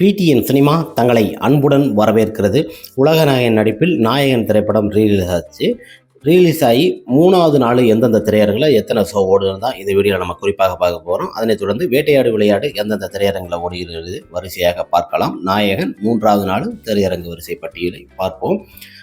PTN cinema தங்களை அன்புடன் வரவேற்கிறது. உலகநாயகன் நடிப்பில் நாயகன் திரைப்படம் ரீலீஸ் ஆச்சு. ரீலீஸ் ஆகி மூணாவது நாள் எந்தெந்த திரையரங்கில் எத்தனை ஷோ ஓடுன்னு தான் இந்த வீடியோவில் நம்ம குறிப்பாக பார்க்க போகிறோம் அதனைத் தொடர்ந்து வேட்டையாடு விளையாடு எந்தெந்த திரையரங்கில் ஓடுகிறது வரிசையாக பார்க்கலாம். நாயகன் மூன்றாவது நாள் திரையரங்கு வரிசை பட்டியலை பார்ப்போம்.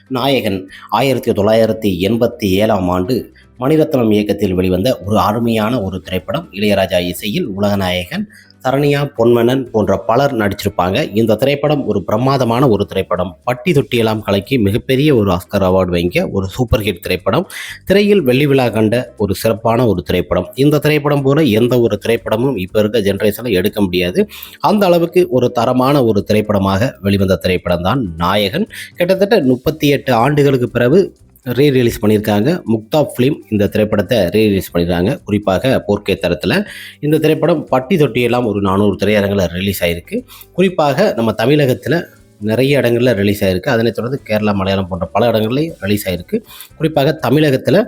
நாயகன் ஆயிரத்தி தொள்ளாயிரத்தி எண்பத்தி ஏழாம் ஆண்டு மணிரத்னம் இயக்கத்தில் வெளிவந்த ஒரு அருமையான ஒரு திரைப்படம் இளையராஜா இசையில் உலகநாயகன் சரணியா பொன்மனன் போன்ற பலர் நடிச்சிருப்பாங்க. இந்த திரைப்படம் ஒரு பிரமாதமான ஒரு திரைப்படம். பட்டி தொட்டியெல்லாம் கலைக்கு மிகப்பெரிய ஒரு ஆஸ்கர் அவார்டு வாங்கிய ஒரு சூப்பர் ஹிட் திரைப்படம். திரையில் வெள்ளி விழா கண்ட ஒரு சிறப்பான ஒரு திரைப்படம். இந்த திரைப்படம் போல எந்த ஒரு திரைப்படமும் இப்போ இருக்க ஜென்ரேஷனில் எடுக்க முடியாது. அந்த அளவுக்கு ஒரு தரமான ஒரு திரைப்படமாக வெளிவந்த திரைப்படம் தான் நாயகன். கிட்டத்தட்ட முப்பத்தி எட்டு ஆண்டுகளுக்கு பிறகு ரீ ரிலீஸ் பண்ணியிருக்காங்க. முக்தா ஃபிலிம் இந்த திரைப்படத்தை ரீ ரிலீஸ் பண்ணியிருக்காங்க. குறிப்பாக போர்க்கே தரத்தில். இந்த திரைப்படம் பட்டி தொட்டியெல்லாம் ஒரு நானூறு திரையரங்கில் ரிலீஸ் ஆகிருக்கு குறிப்பாக நம்ம தமிழகத்தில் நிறைய இடங்களில் ரிலீஸ் ஆகிருக்கு அதனைத் தொடர்ந்து கேரளா மலையாளம் போன்ற பல இடங்கள்லையும் ரிலீஸ் ஆகிருக்கு குறிப்பாக தமிழகத்தில்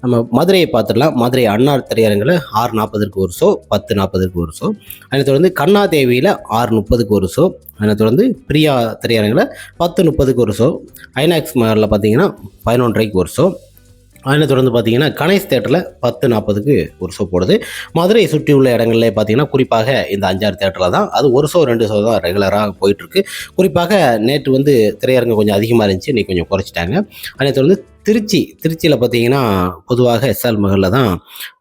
நம்ம மதுரையை பார்த்துடலாம். மதுரை அன்னார் திரையரங்கில் ஆறு நாற்பதுக்கு ஒரு ஷோ பத்து நாற்பதுக்கு ஒரு ஷோ அதனைத் தொடர்ந்து கண்ணா தேவியில் ஆறு முப்பதுக்கு ஒரு ஷோ அதனைத் தொடர்ந்து பிரியா திரையரங்கில் பத்து முப்பதுக்கு ஒரு ஷோ ஐநாக்ஸ் மகளில் பார்த்தீங்கன்னா பதினொன்றரைக்கு ஒரு ஷோ அதனை தொடர்ந்து பார்த்தீங்கன்னா கணேஷ் தேட்டரில் பத்து நாற்பதுக்கு ஒரு ஷோ போடுது. மதுரையை சுற்றி உள்ள இடங்கள்ல பார்த்தீங்கன்னா குறிப்பாக இந்த அஞ்சாறு தேட்டரில் தான். அது ஒரு ஷோ ரெண்டு ஷோ தான் ரெகுலராக போயிட்டுருக்கு குறிப்பாக நேற்று வந்து திரையரங்கு கொஞ்சம் அதிகமாக இருந்துச்சு இன்னைக்கு கொஞ்சம் குறைச்சிட்டாங்க. அதனை தொடர்ந்து திருச்சி திருச்சியில் பார்த்தீங்கன்னா பொதுவாக எஸ்எல் மகளில் தான்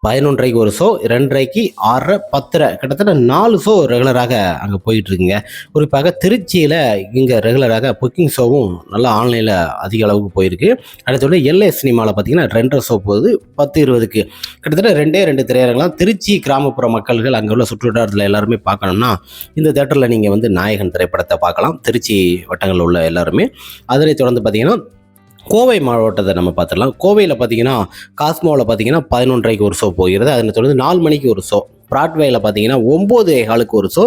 பதினொன்றரைக்கு ஒரு ஷோ ரெண்டரைக்கு ஆறரை பத்தரை கிட்டத்தட்ட நாலு ஷோ ரெகுலராக அங்கே போயிட்டுருக்குங்க. குறிப்பாக திருச்சியில் இங்கே ரெகுலராக புக்கிங் ஷோவும் நல்லா ஆன்லைனில் அதிக அளவுக்கு போயிருக்கு. அடுத்தோட எல்ஏ சினிமாவில் பார்த்தீங்கன்னா ரெண்டரை ஷோ போகுது பத்து இருபதுக்கு. கிட்டத்தட்ட ரெண்டே ரெண்டு திரையரங்கெல்லாம் திருச்சி கிராமப்புற மக்கள்கள் அங்கே உள்ள சுற்றுவட்டாரத்தில் எல்லாருமே பார்க்கணும்னா இந்த தேட்டரில் நீங்கள் வந்து நாயகன் திரைப்படத்தை பார்க்கலாம். திருச்சி வட்டங்களில் உள்ள எல்லாருமே. அதனை தொடர்ந்து பார்த்தீங்கன்னா கோவை மாவட்டத்தை நம்ம பார்த்துடலாம். கோவையில் பார்த்தீங்கன்னா காஸ்மோவில் பார்த்தீங்கன்னா பதினொன்றரைக்கு ஒரு ஷோ போகிறது. அதில் தொடர்ந்து நாலு மணிக்கு ஒரு ஷோ ப்ராட்வேயில் பார்த்தீங்கன்னா ஒம்பது காலுக்கு ஒரு ஷோ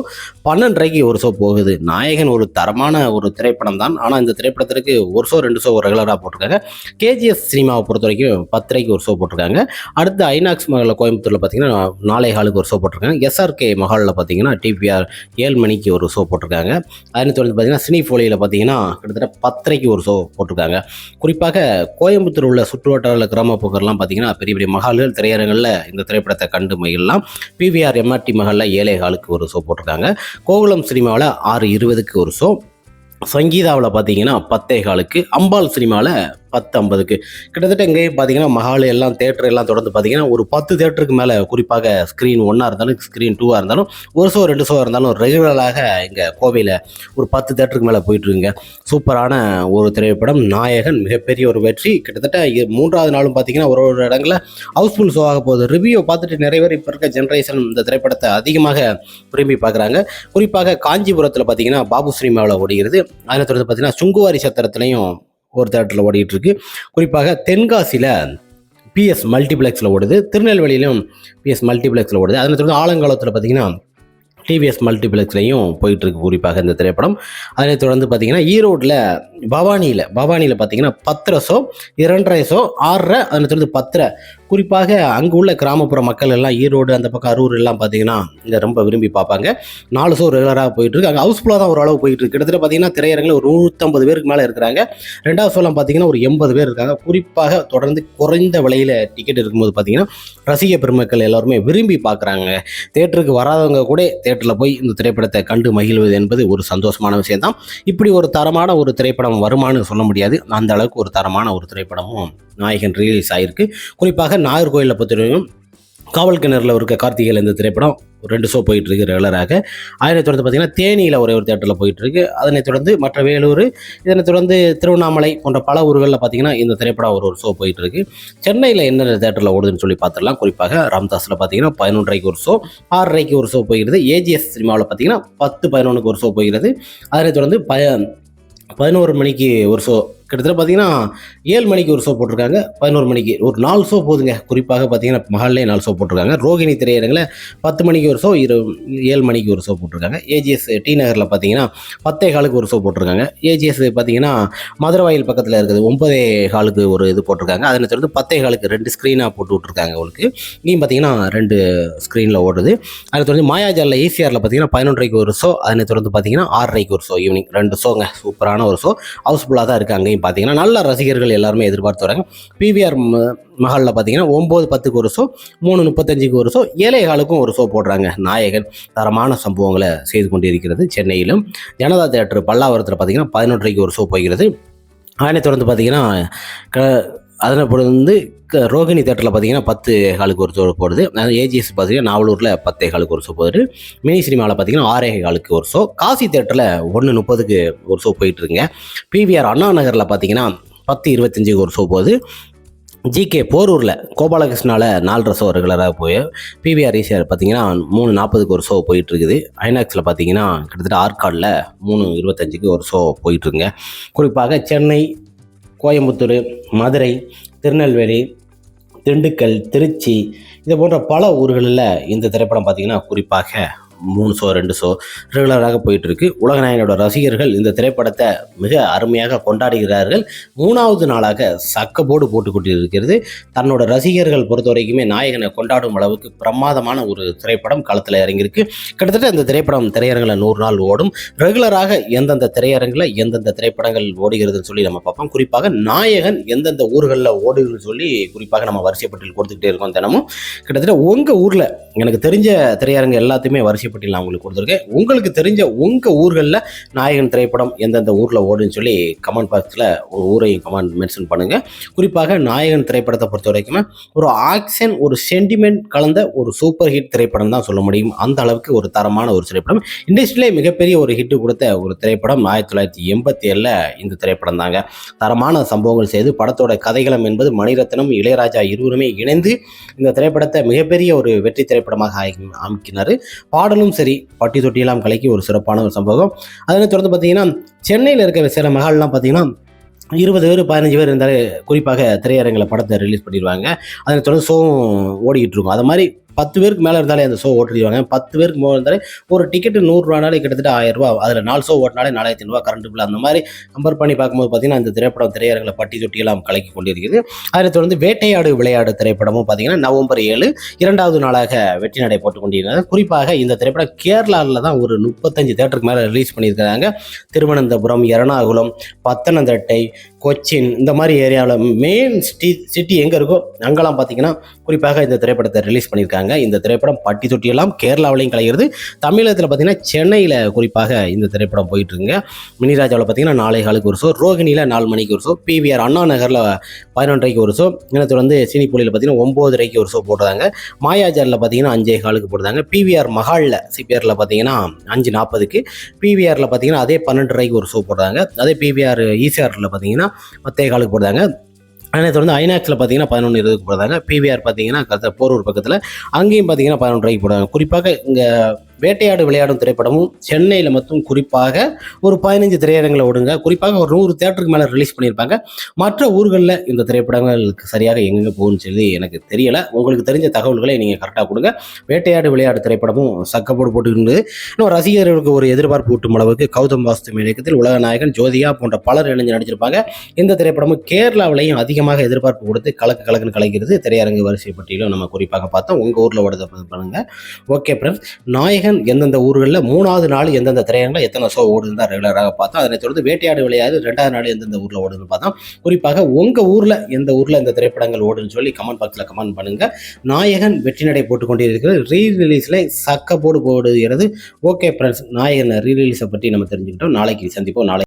பன்னெண்டரைக்கு ஒரு ஷோ போகுது. நாயகன் ஒரு தரமான ஒரு திரைப்படம் தான். ஆனால் இந்த திரைப்படத்திற்கு ஒரு ஷோ ரெண்டு ஷோ ரெகுலராக போட்டிருக்காங்க. கேஜிஎஸ் சினிமாவை பொறுத்த வரைக்கும் பத்தரைக்கு ஒரு ஷோ போட்டிருக்காங்க. அடுத்து ஐநாக்ஸ் மகளில் கோயம்புத்தூரில் பார்த்தீங்கன்னா நாளை காலுக்கு ஒரு ஷோ போட்டிருக்காங்க. எஸ்ஆர்கே மஹாலில் பார்த்தீங்கன்னா டிபிஆர் ஏழு மணிக்கு ஒரு ஷோ போட்டிருக்காங்க. அதனை தொடர்ந்து பார்த்தீங்கன்னா சினி ஃபோலியில் பார்த்தீங்கன்னா கிட்டத்தட்ட பத்தரைக்கு ஒரு ஷோ போட்டிருக்காங்க. குறிப்பாக கோயம்புத்தூர் உள்ள சுற்றுவட்டார கிராமப்புறம்லாம் பார்த்தீங்கன்னா பெரிய பெரிய மகால்கள் திரையரங்களில் இந்த திரைப்படத்தை கண்டு மகிழலாம். பிவிஆர் எம்ஆர்டி மகளில் ஏழை காலுக்கு ஒரு ஷோ போட்டிருக்காங்க. கோகுலம் சினிமாவில் ஆறு இருபதுக்கு ஒரு ஷோ சங்கீதாவில் பார்த்தீங்கன்னா பத்தே காலுக்கு அம்பாள் சினிமாவில் பத்து ஐம்பதுக்கு கிட்டத்தட்ட இங்கேயும் பார்த்தீங்கன்னா மஹால் எல்லாம் தேட்டர் எல்லாம் தொடர்ந்து பார்த்தீங்கன்னா ஒரு பத்து தேட்டருக்கு மேலே குறிப்பாக ஸ்க்ரீன் ஒன்னாக இருந்தாலும் ஸ்க்ரீன் டூவாக இருந்தாலும் ஒரு ஷோ ரெண்டு ஷோ இருந்தாலும் ரெகுலராக இங்கே கோவையில் ஒரு பத்து தேட்டருக்கு மேலே போயிட்டுருங்க சூப்பரான ஒரு திரைப்படம் நாயகன் மிகப்பெரிய ஒரு வெற்றி. கிட்டத்தட்ட இ- மூன்றாவது நாளும் பார்த்தீங்கன்னா ஒரு ஒரு இடங்களில் ஹவுஸ்ஃபுல் ஷோ ஆக போகுது. ரிவ்யூ பார்த்துட்டு நிறைய பேர் இப்போ இருக்க ஜென்ரேஷன் இந்த திரைப்படத்தை அதிகமாக விரும்பி பார்க்குறாங்க குறிப்பாக காஞ்சிபுரத்தில் பார்த்தீங்கன்னா பாபு சினிமாவில் ஓடுகிறது அதில் தொடர்ந்து பார்த்தீங்கன்னா சுங்குவாரி சத்திரத்துலையும் ஒரு தேட்டரில் ஓடிட்டு இருக்கு குறிப்பாக தென்காசியில் பிஎஸ் மல்டிப்ளெக்ஸில் ஓடுது. திருநெல்வேலியிலும் பிஎஸ் மல்டிப்ளெக்ஸில் ஓடுது. அதில் தொடர்ந்து ஆலங்காலத்தில் பார்த்தீங்கன்னா டிவிஎஸ் மல்டிப்ளெக்ஸ்லையும் போயிட்டுருக்கு குறிப்பாக இந்த திரைப்படம். அதனை தொடர்ந்து பார்த்தீங்கன்னா ஈரோட்டில் பவானியில் பவானியில் பார்த்தீங்கன்னா பத்தரை ஷோ இரண்டரை ஷோ ஆறரை அதனை தொடர்ந்து பத்தரை குறிப்பாக அங்கே உள்ள கிராமப்புற மக்கள் எல்லாம் ஈரோடு அந்த பக்கம் அரூர் எல்லாம் பார்த்தீங்கன்னா இதை ரொம்ப விரும்பி பார்ப்பாங்க. நாலு ஷோ ரெகுலராக போயிட்டு இருக்கு அங்கே ஹவுஸ்ஃபுல்லாக தான் ஓரளவு போயிட்டு இருக்கு கிட்டத்தட்ட பார்த்தீங்கன்னா திரையரங்கில் ஒரு நூற்றம்பது பேருக்கு மேலே இருக்கிறாங்க. ரெண்டாவது ஷோலாம் பார்த்தீங்கன்னா ஒரு எண்பது பேர் இருக்காங்க. குறிப்பாக தொடர்ந்து குறைந்த விலையில் டிக்கெட் இருக்கும்போது பார்த்தீங்கன்னா ரசிக பெருமக்கள் எல்லாருமே விரும்பி பார்க்குறாங்க. தேட்டருக்கு வராதவங்க கூட தேட்டரில் போய் இந்த திரைப்படத்தை கண்டு மகிழ்வது என்பது ஒரு சந்தோஷமான விஷயம்தான். இப்படி ஒரு தரமான ஒரு திரைப்படம் வருமானு சொல்ல முடியாது. அந்த அளவுக்கு ஒரு தரமான ஒரு திரைப்படமும் நாயகன் ரிலீஸ் ஆகிருக்கு குறிப்பாக நாகர்கோயிலை பொறுத்தவரைக்கும் காவல் கிணறுல இருக்க கார்த்திகையில் இந்த திரைப்படம் ஒரு ரெண்டு ஷோ போயிட்டு இருக்கு ரெகுலராக அதனை தொடர்ந்து பார்த்தீங்கன்னா தேனியில் ஒரே ஒரு தேட்டரில் போயிட்டு இருக்கு அதனை தொடர்ந்து மற்ற வேலூர் இதனை தொடர்ந்து திருவண்ணாமலை போன்ற பல ஊர்களில் பார்த்தீங்கன்னா இந்த திரைப்படம் ஒரு ஒரு ஷோ போயிட்டு இருக்கு சென்னையில் என்னென்ன தேட்டரில் ஓடுதுன்னு சொல்லி பார்த்துடலாம். குறிப்பாக ராம்தாஸில் பார்த்தீங்கன்னா பதினொன்றரைக்கு ஒரு ஷோ ஆறரைக்கு ஒரு ஷோ போகிறது ஏஜிஎஸ் சினிமாவில் பார்த்தீங்கன்னா பத்து பதினொன்றுக்கு ஒரு ஷோ போகிறது அதனை தொடர்ந்து ப பதினோரு மணிக்கு ஒரு ஷோ கிட்டத்தட்ட பார்த்தீங்கன்னா ஏழு மணிக்கு ஒரு ஷோ போட்டிருக்காங்க. பதினோரு மணிக்கு. ஒரு நாலு ஷோ போகுதுங்க குறிப்பாக பார்த்தீங்கன்னா மகளிலே நாலு ஷோ போட்டிருக்காங்க. ரோகிணி திரையரங்கில் பத்து மணிக்கு ஒரு ஷோ இரு ஏழு மணிக்கு ஒரு ஷோ போட்டிருக்காங்க. ஏஜிஎஸ் டி நகரில் பார்த்தீங்கன்னா பத்தே காலுக்கு ஒரு ஷோ போட்டிருக்காங்க. ஏஜிஎஸ் பார்த்தீங்கன்னா மதுரவாயில் பக்கத்தில் இருக்குது. ஒன்பதே காலுக்கு ஒரு இது போட்டிருக்காங்க. அதனை தொடர்ந்து பத்தே காலுக்கு ரெண்டு ஸ்க்ரீனாக போட்டு விட்ருக்காங்க உங்களுக்கு. இங்கேயும் பார்த்தீங்கன்னா ரெண்டு ஸ்க்ரீனில் ஓடுது. அதை தொடர்ந்து மாயாஜாலில் ஈசிஆரில் பார்த்தீங்கன்னா பதினொன்றரைக்கு ஒரு ஷோ அதனை தொடர்ந்து பார்த்தீங்கன்னா ஆறரைக்கு ஒரு ஷோ ஈவினிங் ரெண்டு ஷோங்க சூப்பரான ஒரு ஷோ ஹவுஸ்ஃபுல்லாக தான் இருக்குது அங்கேயும் பார்த்தீங்கன்னா நல்ல ரசிகர்கள் எல்லாருமே எதிர்பார்த்து வராங்க. பிவிஆர் மஹாலில் பார்த்தீங்கன்னா ஒம்பது பத்துக்கு ஒரு ஷோ மூணு முப்பத்தஞ்சுக்கு ஒரு ஷோ ஏழைகாலுக்கும் ஒரு ஷோ போடுறாங்க நாயகன். தரமான சம்பவங்களை செய்து கொண்டிருக்கிறது சென்னையிலும். ஜனதா தேட்டர் பல்லாவரத்தில் பார்த்தீங்கன்னா பதினொன்றரைக்கு ஒரு ஷோ போகிறது அதனை தொடர்ந்து பார்த்தீங்கன்னா க அதனை வந்து ரோகிணி தேட்டரில் பார்த்தீங்கன்னா பத்து காலுக்கு ஒரு ஷோ போடுது. ஏஜிஎஸ் பார்த்தீங்கன்னா நாவலூரில் பத்தே காலுக்கு ஒரு ஷோ போகுது. மினி சினிமாவில் பார்த்தீங்கன்னா ஆறே காலுக்கு ஒரு ஷோ. காசி தேட்டரில் ஒன்று முப்பதுக்கு ஒரு ஷோ போயிட்டுருங்க பிவிஆர் அண்ணா நகரில் பார்த்தீங்கன்னா பத்து இருபத்தஞ்சுக்கு ஒரு ஷோ போகுது. ஜிகே போரூரில் கோபாலகிருஷ்ணாவில் நாலரை ஷோ ரெகுலராக போய் பிவிஆர் ஈசிஆர் பார்த்தீங்கன்னா மூணு நாற்பதுக்கு ஒரு ஷோ போயிட்டு இருக்குது ஐநாக்ஸில் பார்த்தீங்கன்னா கிட்டத்தட்ட ஆற்காடில் மூணு இருபத்தஞ்சுக்கு ஒரு ஷோ போயிட்டுருங்க குறிப்பாக சென்னை கோயம்புத்தூர் மதுரை திருநெல்வேலி திண்டுக்கல் திருச்சி இது போன்ற பல ஊர்களில் இந்த திரைப்படம் பார்த்திங்கன்னா குறிப்பாக மூணு ஷோ ரெண்டு ஷோ ரெகுலராக போயிட்டுருக்கு. உலகநாயகனோட ரசிகர்கள் இந்த திரைப்படத்தை மிக அருமையாக கொண்டாடுகிறார்கள். மூணாவது நாளாக சக்கபோடு போட்டு கொண்டிருக்கிறது. தன்னோட ரசிகர்கள் பொறுத்த வரைக்குமே நாயகனை கொண்டாடும் அளவுக்கு பிரமாதமான ஒரு திரைப்படம் களத்தில் இறங்கியிருக்கு. கிட்டத்தட்ட இந்த திரைப்படம் திரையரங்கில் நூறு நாள் ஓடும். ரெகுலராக எந்தெந்த திரையரங்கில் எந்தெந்த திரைப்படங்கள் ஓடுகிறதுன்னு சொல்லி நம்ம பார்ப்போம். குறிப்பாக நாயகன் எந்தெந்த ஊர்களில் ஓடுதுன்னு சொல்லி குறிப்பாக நம்ம வரிசைப்பட்டியல் கொடுத்துக்கிட்டே இருக்கோம் தினமும். கிட்டத்தட்ட உங்கள் ஊரில் எனக்கு தெரிஞ்ச திரையரங்கு எல்லாத்தையுமே வரிசை வரிசைப்பட்டியல் நான் உங்களுக்கு கொடுத்துருக்கேன். உங்களுக்கு தெரிஞ்ச உங்கள் ஊர்களில் நாயகன் திரைப்படம் எந்தெந்த ஊரில் ஓடுன்னு சொல்லி கமெண்ட் பாக்ஸில் ஒரு ஊரையும் கமெண்ட் மென்ஷன் பண்ணுங்கள் குறிப்பாக நாயகன் திரைப்படத்தை பொறுத்த வரைக்கும் ஒரு ஆக்ஷன் ஒரு சென்டிமெண்ட் கலந்த ஒரு சூப்பர் ஹிட் திரைப்படம் தான் சொல்ல முடியும். அந்த அளவுக்கு ஒரு தரமான ஒரு திரைப்படம். இண்டஸ்ட்ரியிலே மிகப்பெரிய ஒரு ஹிட் கொடுத்த ஒரு திரைப்படம் ஆயிரத்தி தொள்ளாயிரத்தி எண்பத்தி ஏழில் இந்த திரைப்படம் தாங்க. தரமான சம்பவங்கள் செய்து படத்தோட கதைகளம் என்பது மணிரத்னம் இளையராஜா இருவருமே இணைந்து இந்த திரைப்படத்தை மிகப்பெரிய ஒரு வெற்றி திரைப்படமாக ஆக்கி- அமைக்கினார் பாடலும் சரி பட்டி தொட்டியெல்லாம் கலக்கி ஒரு சிறப்பான ஒரு சம்பவம். அதனை தொடர்ந்து பார்த்தீங்கன்னா சென்னையில் இருக்கிற சில மகால்லாம் பார்த்தீங்கன்னா இருபது பேர் பதினஞ்சு பேர் இருந்தாலே குறிப்பாக திரையரங்கில் படத்தை ரிலீஸ் பண்ணிடுவாங்க. அதனை தொடர்ந்து ஷோவும் ஓடிக்கிட்டு இருக்கும். அது மாதிரி பத்து பேருக்கு மேலே இருந்தாலே அந்த ஷோ ஓட்டிடுவாங்க. பத்து பேருக்கு மேலே இருந்தாலே ஒரு டிக்கெட்டு நூறுரூவானாலே கிட்டத்தட்ட ஆயிரம் ரூபா அதில் நாலு ஷோ ஓட்டினாலே நாலாயிரத்தி ரூபா கரண்ட் பில் அந்த மாதிரி கம்பேர் பண்ணி பார்க்கும்போது பார்த்தீங்கன்னா அந்த திரைப்படம் திரையரங்களை பட்டி தொட்டியெல்லாம் கலக்கி கொண்டிருக்கிறது. அதில் தொடர்ந்து வேட்டையாடு விளையாடு திரைப்படமும் பார்த்தீங்கன்னா நவம்பர் ஏழு இரண்டாவது நாளாக வெற்றி நடை போட்டு கொண்டிருக்கிறது. குறிப்பாக இந்த திரைப்படம் கேரளாவில் தான் ஒரு முப்பத்தஞ்சு தேட்டருக்கு மேலே ரிலீஸ் பண்ணியிருக்கிறாங்க. திருவனந்தபுரம் எறணாகுளம் பத்தனந்திட்டை கொச்சின் இந்த மாதிரி ஏரியாவில் மெயின் சிட்டி சிட்டி எங்கே இருக்கோ அங்கெல்லாம் பார்த்தீங்கன்னா குறிப்பாக இந்த திரைப்படத்தை ரிலீஸ் பண்ணியிருக்காங்க. இந்த திரைப்படம் பட்டி தொட்டியெல்லாம் கேரளாவிலையும் கலைகிறது தமிழகத்தில் பார்த்தீங்கன்னா சென்னையில் குறிப்பாக இந்த திரைப்படம் போயிட்டுருங்க மினிராஜாவில் பார்த்தீங்கன்னா நாளை காலுக்கு ஒரு ஷோ ரோகிணியில் நாலு மணிக்கு ஒரு ஷோ பிவிஆர் அண்ணா நகரில் பதினொன்றரைக்கு ஒரு ஷோ இனத்தை வந்து சினிப்புலியில் பார்த்தீங்கன்னா ஒம்போதரைக்கு ஒரு ஷோ போடுறாங்க. மாயாஜாரில் பார்த்தீங்கன்னா அஞ்சே காலுக்கு போடுறாங்க. பிவிஆர் மகாலில் சிபிஆரில் பார்த்தீங்கன்னா அஞ்சு நாற்பதுக்கு பிவிஆரில் பார்த்தீங்கன்னா அதே பன்னெண்டரைக்கு ஒரு ஷோ போடுறாங்க. அதே பிவிஆர் ஈசிஆரில் பார்த்தீங்கன்னா பத்தே காலுக்கு போடுறாங்க. அதனை தொடர்ந்து ஐநாக்ஸில் பார்த்தீங்கன்னா பதினொன்று இருபதுக்கு போடுறாங்க. பிவிஆர் பார்த்தீங்கன்னா கத்த போரூர் பக்கத்தில் அங்கேயும் பார்த்தீங்கன்னா பதினொன்றரைக்கு போடுறாங்க. குறிப்பாக இங்கே வேட்டையாடு விளையாடும் திரைப்படமும் சென்னையில் மட்டும் குறிப்பாக ஒரு பதினஞ்சு திரையரங்கில் ஓடுங்க குறிப்பாக ஒரு நூறு தேட்டருக்கு மேலே ரிலீஸ் பண்ணியிருப்பாங்க. மற்ற ஊர்களில் இந்த திரைப்படங்களுக்கு சரியாக எங்கெங்கே போகும்னு சொல்லி எனக்கு தெரியலை. உங்களுக்கு தெரிஞ்ச தகவல்களை நீங்கள் கரெக்டாக கொடுங்க. வேட்டையாடு விளையாடு திரைப்படமும் சக்கப்போடு போட்டுக்கிட்டு இன்னும் ரசிகர்களுக்கு ஒரு எதிர்பார்ப்பு ஊட்டும் அளவுக்கு கௌதம் வாஸ்து இயக்கத்தில் உலக நாயகன் ஜோதியா போன்ற பலர் இணைஞ்சு நடிச்சிருப்பாங்க. இந்த திரைப்படமும் கேரளாவிலையும் அதிகமாக எதிர்பார்ப்பு கொடுத்து கலக்கு கலக்குன்னு கலைக்கிறது திரையரங்கு வரிசை பட்டியலும் நம்ம குறிப்பாக பார்த்தோம். உங்கள் ஊரில் ஓடுறத பண்ணுங்க ஓகே ஃப்ரெண்ட்ஸ் நாயகன் எந்தெந்த ஊர்களில் மூணாவது நாள் எந்தெந்த திரையரங்கில் எத்தனை ஷோ ஓடுதுன்னு தான் ரெகுலராக பார்த்தோம். அதனை தொடர்ந்து வேட்டையாடு விளையாடு ரெண்டாவது நாள் எந்தெந்த ஊரில் ஓடுதுன்னு பார்த்தோம். குறிப்பாக உங்கள் ஊரில் எந்த ஊரில் இந்த திரைப்படங்கள் ஓடுன்னு சொல்லி கமெண்ட் பாக்ஸில் கமெண்ட் பண்ணுங்கள் நாயகன் வெற்றி நடை போட்டுக்கொண்டே கொண்டிருக்கிறது. ரீ ரிலீஸில் சக்க போடு போடுகிறது. ஓகே ஃப்ரெண்ட்ஸ் நாயகன் ரீ ரிலீஸை பற்றி நம்ம தெரிஞ்சுக்கிட்டோம். நாளைக்கு சந்திப்போம். நாளை